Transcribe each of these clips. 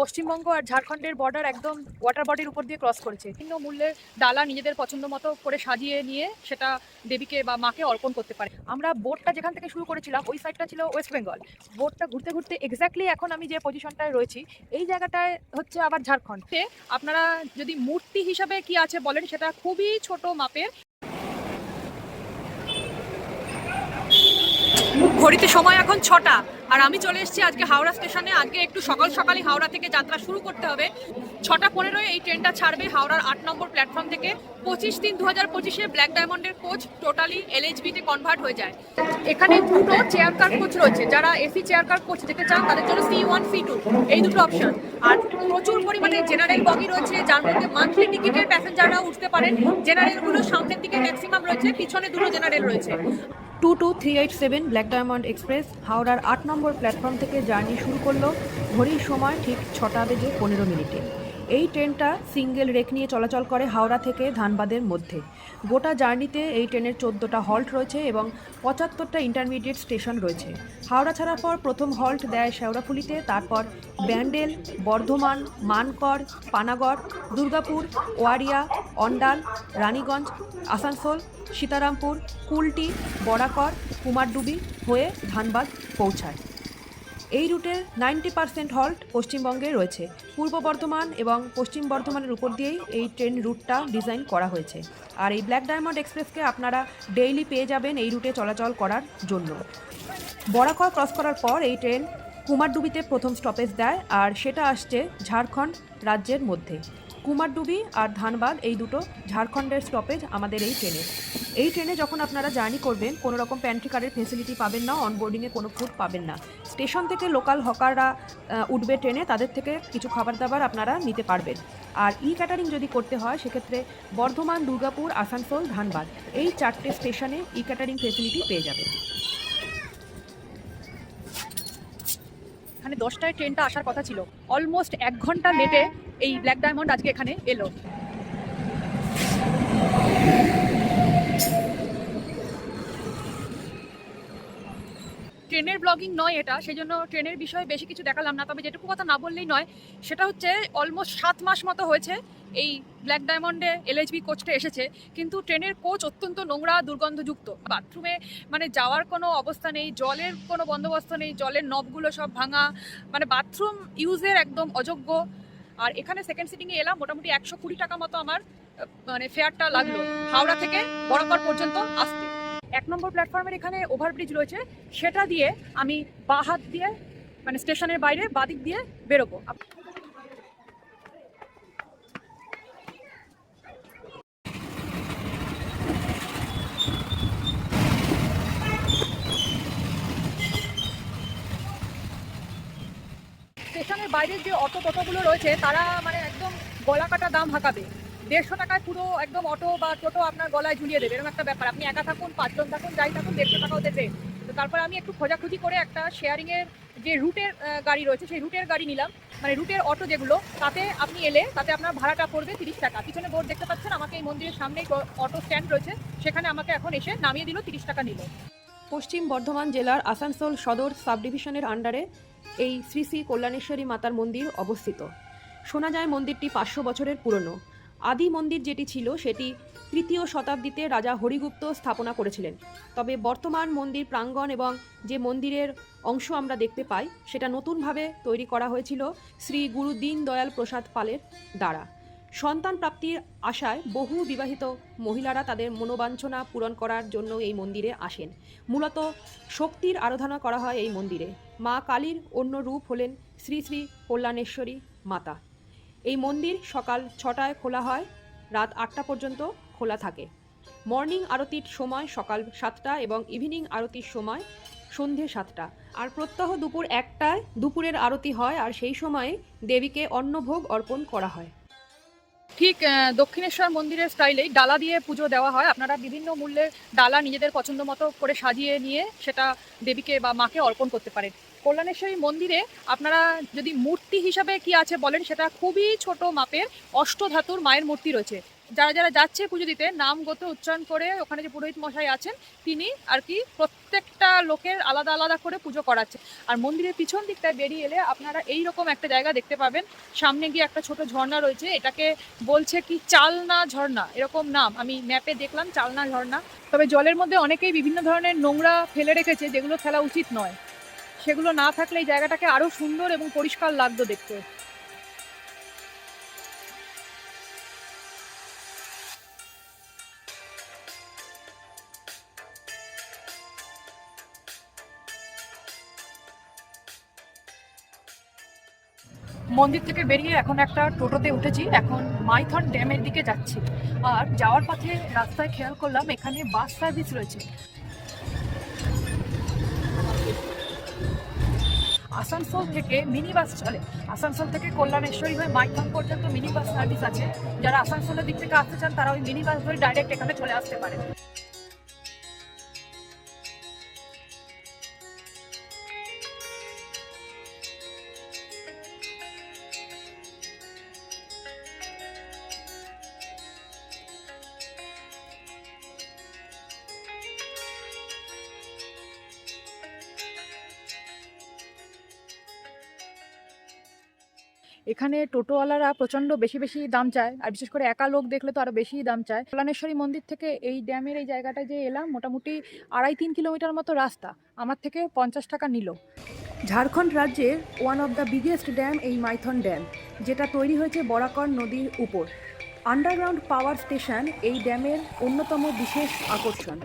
পশ্চিমবঙ্গ আর ঝাড়খণ্ডের বর্ডার একদম ওয়াটার বডির উপর দিয়ে ক্রস করেছে। ভিন্ন মূল্যের ডালা নিজেদের পছন্দ মতো করে সাজিয়ে নিয়ে সেটা দেবীকে বা মাকে অর্পণ করতে পারে। আমরা বোটটা যেখান থেকে শুরু করেছিলাম, ওই সাইডটা ছিল ওয়েস্ট বেঙ্গল বোটটা ঘুরতে ঘুরতে এক্স্যাক্টলি এখন আমি যে পজিশনটায় রয়েছি, এই জায়গাটায় হচ্ছে আবার ঝাড়খণ্ড। আপনারা যদি মূর্তি হিসাবে কি আছে বলেন, সেটা খুবই ছোট মাপের। ঘড়িতে সময় এখন ছটা। আর আমি চলে এসেছি আজকে হাওড়া স্টেশনে। আজকে একটু সকাল সকালই হাওড়া থেকে যাত্রা শুরু করতে হবে। ছটা পনেরোয় এই ট্রেনটা ছাড়বে হাওড়ার আট নম্বর প্ল্যাটফর্ম থেকে। পঁচিশ তিন দু হাজার পঁচিশে ব্ল্যাক ডায়মন্ডের কোচ টোটালি এলএইচবিতে কনভার্ট হয়ে যায়। এখানে দুটো চেয়ার কার কোচ রয়েছে। যারা এসি চেয়ার কার কোচ যেতে চান, তাদের জন্য সি ওয়ান সি টু এই দুটো অপশন আর প্রচুর পরিমাণে জেনারেল বগি রয়েছে, যার মধ্যে মান্থলি টিকিটের প্যাসেঞ্জাররা উঠতে পারেন। জেনারেলগুলো সামনের দিকে ম্যাক্সিমাম রয়েছে, পিছনে দুটো জেনারেল রয়েছে। Two two three eight seven black diamond express হাওড়ার আট নম্বর প্ল্যাটফর্ম থেকে জার্নি শুরু করল। ঘড়ির সময় ঠিক ছটা বেজে পনেরো মিনিটে। এই ট্রেনটা সিঙ্গেল রেক নিয়ে চলাচল করে হাওড়া থেকে ধানবাদের মধ্যে। গোটা জার্নিতে এই ট্রেনের চোদ্দোটা হল্ট রয়েছে এবং পঁচাত্তরটা ইন্টারমিডিয়েট স্টেশন রয়েছে। হাওড়া ছাড়ার পর প্রথম হল্ট দেয় শেওড়াফুলিতে তারপর ব্যান্ডেল, বর্ধমান মানকর পানাগড়, দুর্গাপুর, ওয়ারিয়া, অন্ডাল, রানীগঞ্জ, আসানসোল, সীতারামপুর, কুলটি বরাকর কুমারডুবি হয়ে ধানবাদ পৌঁছায়। এই রুটের নাইনটি পার্সেন্ট হল্ট পশ্চিমবঙ্গে রয়েছে। পূর্ব বর্ধমান এবং পশ্চিম বর্ধমানের উপর দিয়েই এই ট্রেন রুটটা ডিজাইন করা হয়েছে। আর এই ব্ল্যাক ডায়মন্ড এক্সপ্রেসকে আপনারা ডেইলি পেয়ে যাবেন এই রুটে চলাচল করার জন্য। বরাকর ক্রস করার পর এই ট্রেন কুমারডুবিতে প্রথম স্টপেজ দেয় আর সেটা আসছে ঝাড়খণ্ড রাজ্যের মধ্যে। কুমারডুবি আর ধানবাদ এই দুটো ঝাড়খণ্ডের স্টপেজ আমাদের এই ট্রেনে। এই ট্রেনে যখন আপনারা জার্নি করবেন, কোনো রকম প্যান্ট্রি কারের ফেসিলিটি পাবেন না অনবোর্ডিংয়ে কোনো ফুড পাবেন না। স্টেশন থেকে লোকাল হকাররা উঠবে ট্রেনে তাদের থেকে কিছু খাবার দাবার আপনারা নিতে পারবেন। আর ই ক্যাটারিং যদি করতে হয়, সেক্ষেত্রে বর্ধমান, দুর্গাপুর, আসানসোল, ধানবাদ, এই চারটে স্টেশনে ই ক্যাটারিং ফেসিলিটি পেয়ে যাবেন। এখানে দশটায় ট্রেনটা আসার কথা ছিল। অলমোস্ট এক ঘণ্টা লেটে এই ব্ল্যাক ডায়মন্ড আজকে এখানে এলো। ট্রেনের ব্লগিং নয় এটা সেই জন্য ট্রেনের বিষয়ে বেশি কিছু দেখালাম না, তবে যেটুকু কথা না বললেই নয়, সেটা হচ্ছে অলমোস্ট সাত মাস মতো হয়েছে, এই ব্ল্যাক ডায়মন্ডে এলএইচবি কোচটা এসেছে, কিন্তু ট্রেনের কোচ অত্যন্ত নোংরা, দুর্গন্ধযুক্ত বাথরুমে মানে যাওয়ার কোনো অবস্থা নেই, জলের কোনো বন্দোবস্ত নেই, জলের নবগুলো সব ভাঙা মানে বাথরুম ইউজের একদম অযোগ্য, আর এখানে সেকেন্ড সিটিংয়ে এলাম, মোটামুটি একশো কুড়ি টাকা মতো আমার মানে ফেয়ারটা লাগল, হাওড়া থেকে বরাকর পর্যন্ত, আসতে এক নম্বর প্ল্যাটফর্মের এখানে ওভারব্রিজ রয়েছে। সেটা দিয়ে আমি বা হাত দিয়ে মানে স্টেশনের বাইরে বাদিক দিয়ে বেরোবো। স্টেশনের বাইরের যে অটো টোটোগুলো রয়েছে, তারা মানে একদম গলা কাটা দাম হাঁকাবে। দেড়শো টাকায় পুরো একদম অটো বা টোটো আপনার গলায় ঝুলিয়ে দেবে। এরকম একটা ব্যাপার। আপনি একা থাকুন, পাঁচজন থাকুন, যাই থাকুন, দেড়শো টাকাও দেবে। তো তারপর আমি একটু খোঁজাখুঁজি করে একটা শেয়ারিংয়ের যে রুটের গাড়ি রয়েছে, সেই রুটের গাড়ি নিলাম। মানে রুটের অটো যেগুলো, তাতে আপনি এলে, তাতে আপনার ভাড়াটা পড়বে তিরিশ টাকা। পিছনে বোর্ড দেখতে পাচ্ছেন, আমাকে এই মন্দিরের সামনেই অটো স্ট্যান্ড রয়েছে। সেখানে আমাকে এখন এসে নামিয়ে দিল তিরিশ টাকা নিল। পশ্চিম বর্ধমান জেলার আসানসোল সদর সাব ডিভিশনের আন্ডারে এই শ্রী শ্রী কল্যাণেশ্বরী মাতার মন্দির অবস্থিত। শোনা যায় মন্দিরটি পাঁচশো বছরের পুরনো। আদি মন্দির যেটি ছিল, সেটি তৃতীয় শতাব্দীতে রাজা হরিগুপ্ত স্থাপনা করেছিলেন। তবে বর্তমান মন্দির প্রাঙ্গণ এবং যে মন্দিরের অংশ আমরা দেখতে পাই, সেটা নতুনভাবে তৈরি করা হয়েছিল শ্রী গুরু দীন দয়াল প্রসাদ পালের দ্বারা। সন্তান প্রাপ্তির আশায় বহু বিবাহিত মহিলারা তাদের মনোবাঞ্ছনা পূরণ করার জন্য এই মন্দিরে আসেন। মূলত শক্তির আরাধনা করা হয় এই মন্দিরে। মা কালীর অন্য রূপ হলেন শ্রী শ্রী কল্যাণেশ্বরী মাতা। এই মন্দির সকাল ছটায় খোলা হয়, রাত আটটা পর্যন্ত খোলা থাকে। মর্নিং আরতির সময় সকাল সাতটা এবং ইভিনিং আরতির সময় সন্ধে সাতটা। আর প্রত্যহ দুপুর একটায় দুপুরের আরতি হয় আর সেই সময়ে দেবীকে অন্নভোগ অর্পণ করা হয়। ঠিক দক্ষিণেশ্বর মন্দিরের স্টাইলেই ডালা দিয়ে পুজো দেওয়া হয়। আপনারা বিভিন্ন মূল্যের ডালা নিজেদের পছন্দ মতো করে সাজিয়ে নিয়ে সেটা দেবীকে বা মাকে অর্পণ করতে পারেন। কল্যাণেশ্বরী মন্দিরে আপনারা যদি মূর্তি হিসাবে কি আছে বলেন, সেটা খুবই ছোট মাপের অষ্টধাতুর মায়ের মূর্তি রয়েছে। যারা যারা যাচ্ছে পুজো দিতে, নাম উচ্চারণ করে ওখানে যে পুরোহিত মশাই আছেন, তিনি আর কি প্রত্যেকটা লোকের আলাদা আলাদা করে পুজো করাচ্ছে আর মন্দিরের পিছন দিকটায় বেরিয়ে এলে আপনারা এই রকম একটা জায়গা দেখতে পাবেন। সামনে গিয়ে একটা ছোট ঝর্ণা রয়েছে, এটাকে বলছে কি চালনা ঝর্ণা, এরকম নাম। আমি ম্যাপে দেখলাম চালনা ঝর্ণা। তবে জলের মধ্যে অনেকেই বিভিন্ন ধরনের নোংরা ফেলে রেখেছে, যেগুলো ফেলা উচিত নয়। সেগুলো না থাকলে এই জায়গাটাকে আরও সুন্দর এবং পরিষ্কার লাগতো দেখতে। মন্দির থেকে বেরিয়ে এখন একটা টোটোতে উঠেছি। এখন মাইথন ড্যামের দিকে যাচ্ছি। আর যাওয়ার পথে রাস্তায় খেয়াল করলাম, এখানে বাস সার্ভিস রয়েছে। আসানসোল থেকে মিনি বাস চলে। আসানসোল থেকে কল্যাণেশ্বরী হয়ে মাইথন পর্যন্ত মিনি বাস সার্ভিস আছে। যারা আসানসোলের দিক থেকে আসতে চান, তারা ওই মিনি বাস ধরে ডাইরেক্ট এখানে চলে আসতে পারে এখানে টোটোওয়ালারা প্রচণ্ড বেশি বেশি দাম চায়। আর বিশেষ করে একা লোক দেখলে তো আরও বেশি দাম চায়। কল্যাণেশ্বরী মন্দির থেকে এই ড্যামের এই জায়গাটায় যে এলাম, মোটামুটি আড়াই তিন কিলোমিটার মতো রাস্তা। আমার থেকে পঞ্চাশ টাকা নিল। ঝাড়খণ্ড রাজ্যের one of the biggest dam এই মাইথন ড্যাম, যেটা তৈরি হয়েছে বরাকর নদীর উপর। আন্ডারগ্রাউন্ড পাওয়ার স্টেশন এই ড্যামের অন্যতম বিশেষ আকর্ষণ।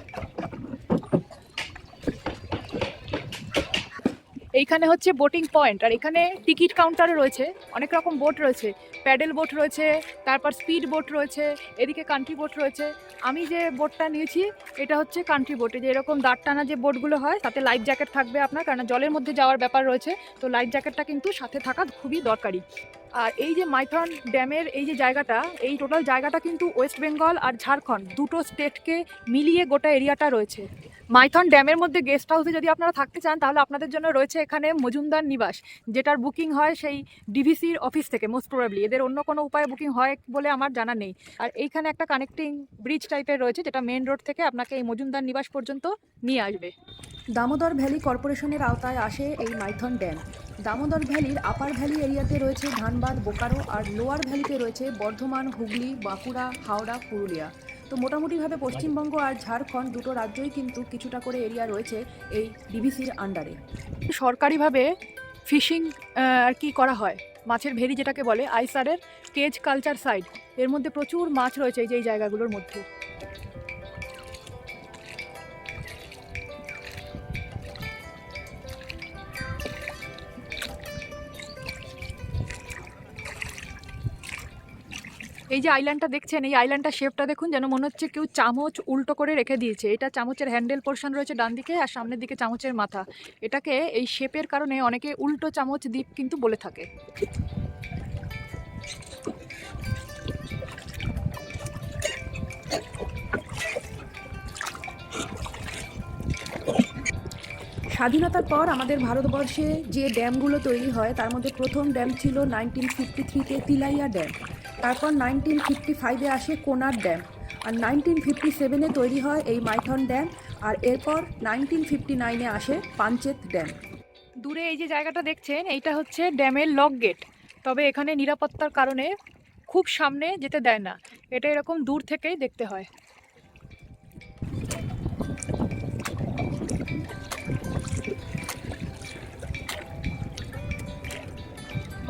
এইখানে হচ্ছে বোটিং পয়েন্ট আর এখানে টিকিট কাউন্টারও রয়েছে, অনেক রকম বোট রয়েছে। প্যাডেল বোট রয়েছে, তারপর স্পিড বোট রয়েছে, এদিকে কান্ট্রি বোট রয়েছে। আমি যে বোটটা নিয়েছি, এটা হচ্ছে কান্ট্রি বোটে যে এরকম দাঁড় টানা যে বোটগুলো হয়, তাতে লাইফ জ্যাকেট থাকবে আপনার কারণ জলের মধ্যে যাওয়ার ব্যাপার রয়েছে, তো লাইফ জ্যাকেটটা কিন্তু সাথে থাকা খুবই দরকারি। আর এই যে মাইথন ড্যামের এই যে জায়গাটা, এই টোটাল জায়গাটা কিন্তু ওয়েস্ট বেঙ্গল আর ঝাড়খণ্ড দুটো স্টেটকে মিলিয়ে গোটা এরিয়াটা রয়েছে। মাইথন ড্যামের মধ্যে গেস্ট হাউসে যদি আপনারা থাকতে চান, তাহলে আপনাদের জন্য রয়েছে এখানে মজুমদার নিবাস, যেটার বুকিং হয় সেই ডিভিসির অফিস থেকে মোস্ট প্রবাবলি এদের অন্য কোনো উপায়ে বুকিং হয় বলে আমার জানা নেই। আর এইখানে একটা কানেক্টিং ব্রিজ টাইপের রয়েছে, যেটা মেন রোড থেকে আপনাকে এই মজুমদার নিবাস পর্যন্ত নিয়ে আসবে। দামোদর ভ্যালি কর্পোরেশনের আওতায় আসে এই মাইথন ড্যাম। দামোদর ভ্যালির আপার ভ্যালি এরিয়াতে রয়েছে ধানবাদ, বোকারো আর লোয়ার ভ্যালিতে রয়েছে বর্ধমান, হুগলি, বাঁকুড়া, হাওড়া, পুরুলিয়া। তো মোটামুটিভাবে পশ্চিমবঙ্গ আর ঝাড়খণ্ড দুটো রাজ্যই কিন্তু কিছুটা করে এরিয়া রয়েছে এই ডিভিসির আন্ডারে। সরকারিভাবে ফিশিং আর কি করা হয়? মাছের ভেরি যেটাকে বলে, আইসারের কেজ কালচার সাইড এর মধ্যে প্রচুর মাছ রয়েছে এই যে এই জায়গাগুলোর মধ্যে। এই যে আইল্যান্ডটা দেখছেন, এই আইল্যান্ডটা শেপটা দেখুন, যেন মনে হচ্ছে কেউ চামচ উল্টো করে রেখে দিয়েছে। এটা চামচের হ্যান্ডেল পোর্শন রয়েছে ডান দিকে আর সামনের দিকে চামচের মাথা। এটাকে এই শেপের কারণে অনেকে উল্টো চামচ দ্বীপ কিন্তু বলে থাকে। স্বাধীনতার পর আমাদের ভারতবর্ষে যে ড্যামগুলো তৈরি হয়, তার মধ্যে প্রথম ড্যাম ছিল নাইনটিন ফিফটি থ্রিতে তিলাইয়া ড্যাম। তারপর নাইনটিন ফিফটি ফাইভে আসে কোনার ড্যাম আর নাইনটিন ফিফটি সেভেনে তৈরি হয় এই মাইথন ড্যাম আর এরপর নাইনটিন ফিফটি নাইনে আসে পাঞ্চেত ড্যাম। দূরে এই যে জায়গাটা দেখছেন, এইটা হচ্ছে ড্যামের লক গেট। তবে এখানে নিরাপত্তার কারণে খুব সামনে যেতে দেয় না। এটা এরকম দূর থেকেই দেখতে হয়।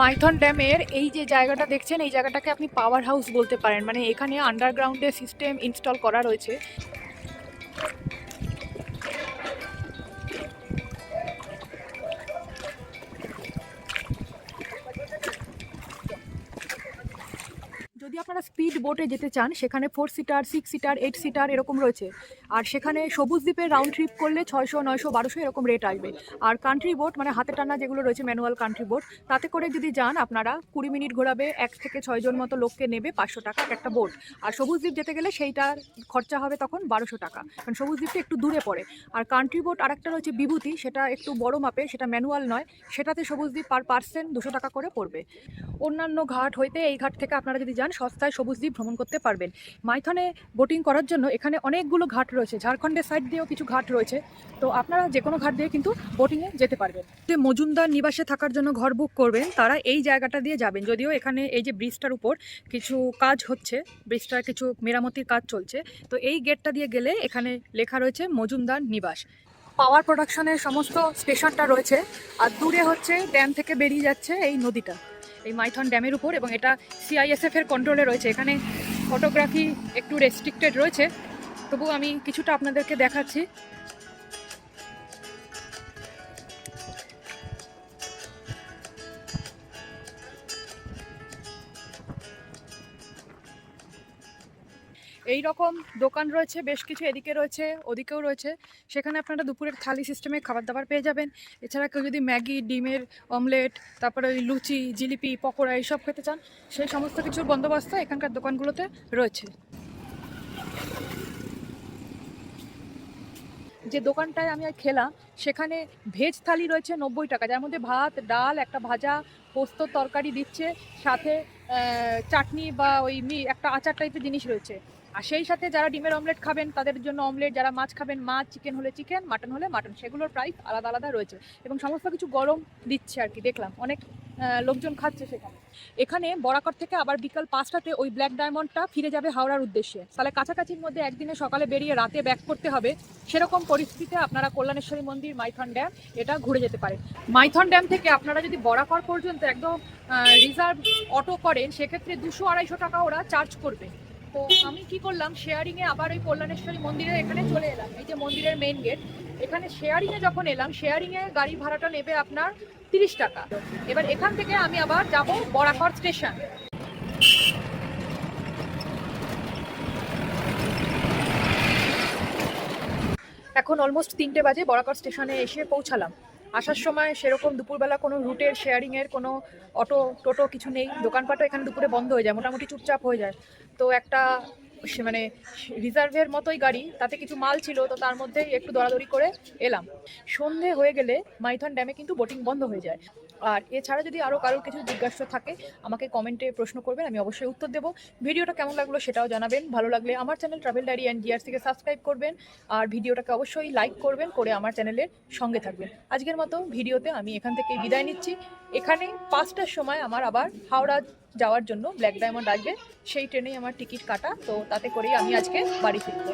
মাইথন ড্যামের এই যে জায়গাটা দেখছেন, এই জায়গাটাকে আপনি পাওয়ার হাউস বলতে পারেন। মানে এখানে আন্ডারগ্রাউন্ডে সিস্টেম ইনস্টল করা রয়েছে। বোটে যেতে চান, সেখানে four seater six seater eight seater এরকম রয়েছে। আর সেখানে সবুজ দ্বীপের রাউন্ড ট্রিপ করলে ছয়শো, নয়শো, বারোশো এরকম রেট আসবে। আর কান্ট্রি বোট মানে হাতে টানা যেগুলো রয়েছে ম্যানুয়াল কান্ট্রি বোট তাতে করে যদি যান, আপনারা কুড়ি মিনিট ঘোরাবে, এক থেকে ছয়জন মতো লোককে নেবে পাঁচশো টাকা একটা বোট আর সবুজ দ্বীপ যেতে গেলে সেইটার খরচা হবে তখন বারোশো টাকা। কারণ সবুজ দ্বীপটা একটু দূরে পড়ে। আর কান্ট্রি বোট আরেকটা রয়েছে বিভূতি, সেটা একটু বড় মাপে, সেটা ম্যানুয়াল নয়, সেটাতে সবুজ দ্বীপ পার পার্সেন্ট দুশো টাকা করে পড়বে। অন্যান্য ঘাট হইতে এই ঘাট থেকে আপনারা যদি যান, সস্তায় সবুজ দ্বীপ ভ্রমণ করতে পারবেন। মাইথনে বোটিং করার জন্য এখানে অনেকগুলো ঘাট রয়েছে। ঝাড়খণ্ডের সাইড দিয়েও কিছু ঘাট রয়েছে। তো আপনারা যে কোনো ঘাট দিয়ে কিন্তু বোটিংয়ে যেতে পারবেন। যে মজুমদার নিবাসে থাকার জন্য ঘর বুক করবেন। তারা এই জায়গাটা দিয়ে যাবেন। যদিও এখানে এই যে ব্রিজটার উপর কিছু কাজ হচ্ছে ব্রিজটার কিছু মেরামতির কাজ চলছে। তো এই গেটটা দিয়ে গেলে এখানে লেখা রয়েছে মজুমদার নিবাস। পাওয়ার প্রোডাকশনের সমস্ত স্টেশনটা রয়েছে। আর দূরে হচ্ছে ড্যাম থেকে বেরিয়ে যাচ্ছে এই নদীটা। এই মাইথন ড্যামের উপর এবং এটা সিআইএসএফ এর কন্ট্রোলে রয়েছে। এখানে ফটোগ্রাফি একটু রেস্ট্রিক্টেড রয়েছে। তবু আমি কিছুটা আপনাদেরকে দেখাচ্ছি। এই রকম দোকান রয়েছে, বেশ কিছু এদিকে রয়েছে, ওদিকেও রয়েছে। সেখানে আপনারা দুপুরের থালি সিস্টেমে খাবার দাবার পেয়ে যাবেন। এছাড়া কেউ যদি ম্যাগি, ডিমের অমলেট তারপরে ওই লুচি, জিলিপি, পকোড়া এইসব খেতে চান, সেই সমস্ত কিছুর বন্দোবস্ত এখানকার দোকানগুলোতে রয়েছে। যে দোকানটায় আমি আর খেলাম, সেখানে ভেজ থালি রয়েছে নব্বই টাকা। যার মধ্যে ভাত, ডাল, একটা ভাজা পোস্তর তরকারি দিচ্ছে, সাথে চাটনি বা ওই একটা আচার টাইপের জিনিস রয়েছে। আর সেই সাথে যারা ডিমের অমলেট খাবেন, তাদের জন্য অমলেট যারা মাছ খাবেন, মাছ চিকেন হলে চিকেন মাটন হলে মাটন সেগুলোর প্রাইস আলাদা আলাদা রয়েছে। এবং সমস্ত কিছু গরম দিচ্ছে আর কি, দেখলাম। অনেক লোকজন খাচ্ছে সেখানে। এখানে বরাকর থেকে আবার বিকাল পাঁচটাতে ওই ব্ল্যাক ডায়মন্ডটা ফিরে যাবে হাওড়ার উদ্দেশ্যে। তাহলে কাছাকাছির মধ্যে একদিনে সকালে বেরিয়ে রাতে ব্যাক করতে হবে। সেরকম পরিস্থিতিতে আপনারা কল্যাণেশ্বরী মন্দির, মাইথন ড্যাম, এটা ঘুরে যেতে পারেন। মাইথন ড্যাম থেকে আপনারা যদি বরাকর পর্যন্ত একদম রিজার্ভ অটো করেন, সেক্ষেত্রে দুশো আড়াইশো টাকা ওরা চার্জ করবে। তো আমি কি করলাম শেয়ারিংয়ে আবার ওই কল্যাণেশ্বরী মন্দিরের এখানে চলে এলাম, এই যে মন্দিরের মেইন গেট এখানে শেয়ারিংয়ে যখন এলাম শেয়ারিংয়ে গাড়ি ভাড়াটা নেবে আপনার তিরিশ টাকা। এবার এখান থেকে আমি আবার যাব বরাকর স্টেশন এখন অলমোস্ট তিনটে বাজে, বরাকর স্টেশনে এসে পৌঁছালাম। আসার সময় সেরকম দুপুরবেলা কোনো রুটের শেয়ারিংয়ের কোনো অটো টোটো কিছু নেই। দোকানপাটও এখানে দুপুরে বন্ধ হয়ে যায়, মোটামুটি চুপচাপ হয়ে যায়। তো একটা মানে রিজার্ভের মতোই গাড়ি, তাতে কিছু মাল ছিল, তো তার মধ্যেই একটু দৌড়াদৌড়ি করে এলাম। সন্ধে হয়ে গেলে মাইথন ড্যামে কিন্তু বোটিং বন্ধ হয়ে যায়। আর এছাড়া যদি আরও কারোর কিছু জিজ্ঞাসা থাকে, আমাকে কমেন্টে প্রশ্ন করবেন, আমি অবশ্যই উত্তর দেবো। ভিডিওটা কেমন লাগল সেটাও জানাবেন। ভালো লাগলে আমার চ্যানেল ট্রাভেল ডায়েরি অ্যান্ড জিআরসিকে সাবস্ক্রাইব করবেন। আর ভিডিওটাকে অবশ্যই লাইক করবেন, করে আমার চ্যানেলের সঙ্গে থাকবেন। আজকের মতো ভিডিওতে আমি এখান থেকে বিদায় নিচ্ছি। এখানে পাঁচটার সময় আমার আবার হাওড়া যাওয়ার জন্য ব্ল্যাক ডায়মন্ড আসবে। সেই ট্রেনেই আমার টিকিট কাটা, তো তাতে করেই আমি আজকে বাড়ি ফিরব।